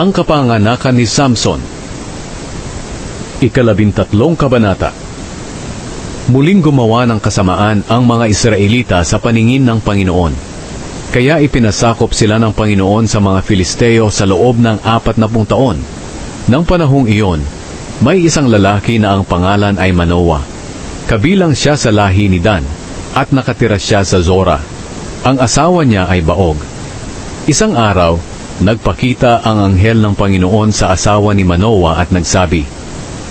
Ang kapanganakan ni Samson Ikalabintatlong Kabanata Muling gumawa ng kasamaan ang mga Israelita sa paningin ng Panginoon. Kaya ipinasakop sila ng Panginoon sa mga Filisteo sa loob ng apat na pung taon. Nang panahong iyon, may isang lalaki na ang pangalan ay Manoa. Kabilang siya sa lahi ni Dan at nakatira siya sa Zora. Ang asawa niya ay Baog. Isang araw, nagpakita ang anghel ng Panginoon sa asawa ni Manoa at nagsabi,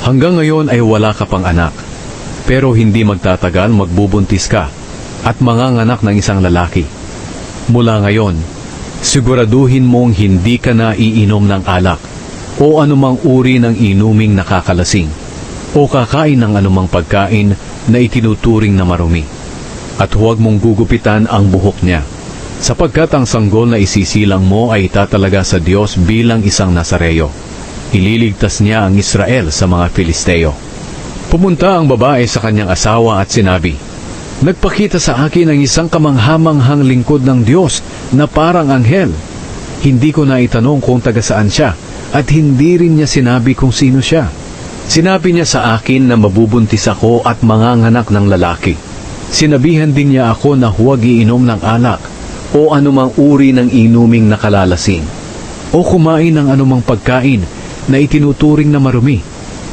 Hanggang ngayon ay wala ka pang anak, pero hindi magtatagal magbubuntis ka at manganganak ng isang lalaki. Mula ngayon, siguraduhin mong hindi ka na iinom ng alak o anumang uri ng inuming nakakalasing o kakain ng anumang pagkain na itinuturing na marumi. At huwag mong gugupitan ang buhok niya sapagkat ang sanggol na isisilang mo ay itatalaga sa Diyos bilang isang Nazareo. Ililigtas niya ang Israel sa mga Filisteo. Pumunta ang babae sa kanyang asawa at sinabi, Nagpakita sa akin ang isang kamanghamanghang lingkod ng Diyos na parang anghel. Hindi ko na itanong kung taga saan siya at hindi rin niya sinabi kung sino siya. Sinabi niya sa akin na mabubuntis ako at manganganak ng lalaki. Sinabihan din niya ako na huwag iinom ng alak o anumang uri ng inuming nakalalasing o kumain ng anumang pagkain na itinuturing na marumi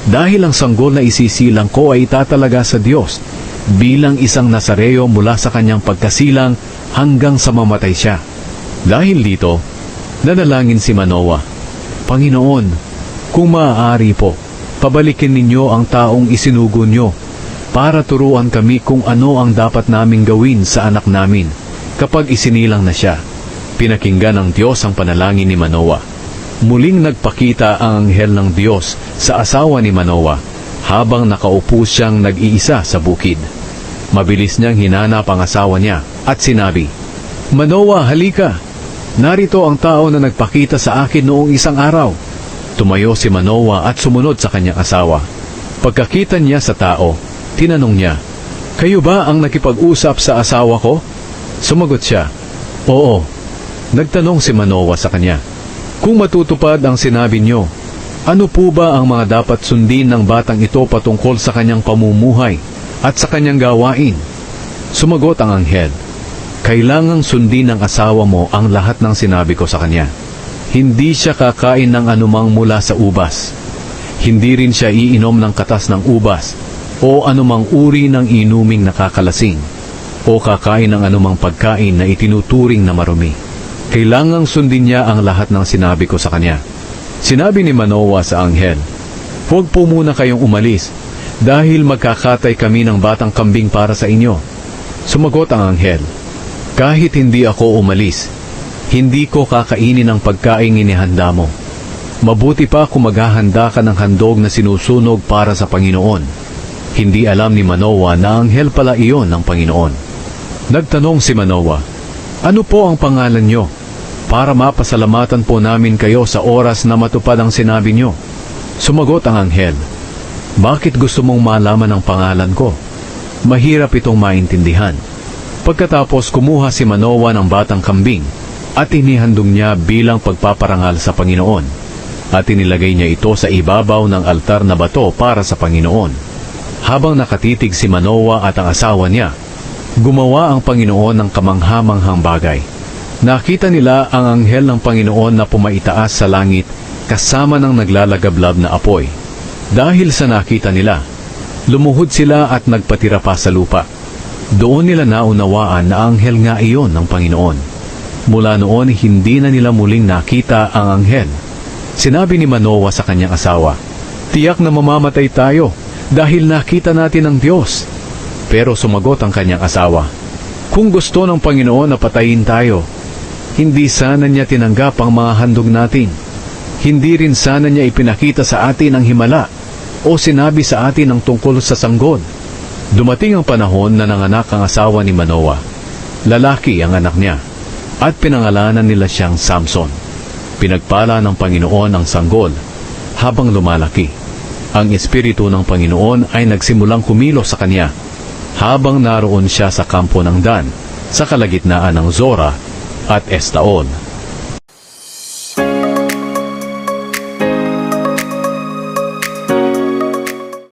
dahil ang sanggol na isisilang ko ay itatalaga sa Diyos bilang isang Nazareo mula sa kanyang pagkasilang hanggang sa mamatay siya. Dahil dito, nanalangin si Manoa, Panginoon, kung maaari po, pabalikin ninyo ang taong isinugo nyo para turuan kami kung ano ang dapat naming gawin sa anak namin kapag isinilang na siya. Pinakinggan ng Diyos ang panalangin ni Manoa. Muling nagpakita ang anghel ng Diyos sa asawa ni Manoa habang nakaupo siyang nag-iisa sa bukid. Mabilis niyang hinanap ang asawa niya at sinabi, Manoa, halika! Narito ang tao na nagpakita sa akin noong isang araw. Tumayo si Manoa at sumunod sa kanyang asawa. Pagkakita niya sa tao, tinanong niya, Kayo ba ang nakipag-usap sa asawa ko? Sumagot siya, Oo. Nagtanong si Manoa sa kanya, Kung matutupad ang sinabi niyo, ano po ba ang mga dapat sundin ng batang ito patungkol sa kanyang pamumuhay at sa kanyang gawain? Sumagot ang anghel, Kailangang sundin ng asawa mo ang lahat ng sinabi ko sa kanya. Hindi siya kakain ng anumang mula sa ubas. Hindi rin siya iinom ng katas ng ubas o anumang uri ng inuming nakakalasing o kakain ng anumang pagkain na itinuturing na marumi. Kailangang sundin niya ang lahat ng sinabi ko sa kanya. Sinabi ni Manoa sa anghel, Huwag po muna kayong umalis dahil magkakatay kami ng batang kambing para sa inyo. Sumagot ang anghel, Kahit hindi ako umalis, hindi ko kakainin ang pagkain inihanda mo. Mabuti pa kung maghahanda ka ng handog na sinusunog para sa Panginoon. Hindi alam ni Manoa na anghel pala iyon ng Panginoon. Nagtanong si Manoa, Ano po ang pangalan niyo? Para mapasalamatan po namin kayo sa oras na matupad ang sinabi niyo. Sumagot ang anghel, Bakit gusto mong malaman ang pangalan ko? Mahirap itong maintindihan. Pagkatapos kumuha si Manoa ng batang kambing at inihandog niya bilang pagpaparangal sa Panginoon at inilagay niya ito sa ibabaw ng altar na bato para sa Panginoon. Habang nakatitig si Manoa at ang asawa niya, gumawa ang Panginoon ng kamanghamanghang bagay. Nakita nila ang anghel ng Panginoon na pumaitaas sa langit kasama ng naglalagablab na apoy. Dahil sa nakita nila, lumuhod sila at nagpatira pa sa lupa. Doon nila naunawaan na anghel nga iyon ng Panginoon. Mula noon, hindi na nila muling nakita ang anghel. Sinabi ni Manoa sa kanyang asawa, Tiyak na mamamatay tayo dahil nakita natin ang Diyos. Pero sumagot ang kanyang asawa, Kung gusto ng Panginoon na patayin tayo, hindi sana niya tinanggap ang mga handog natin. Hindi rin sana niya ipinakita sa atin ang himala o sinabi sa atin ang tungkol sa sanggol. Dumating ang panahon na nanganak ang asawa ni Manoa. Lalaki ang anak niya at pinangalanan nila siyang Samson. Pinagpala ng Panginoon ang sanggol habang lumalaki. Ang Espiritu ng Panginoon ay nagsimulang kumilos sa kanya habang naroon siya sa kampo ng Dan sa kalagitnaan ng Zora at Estaol.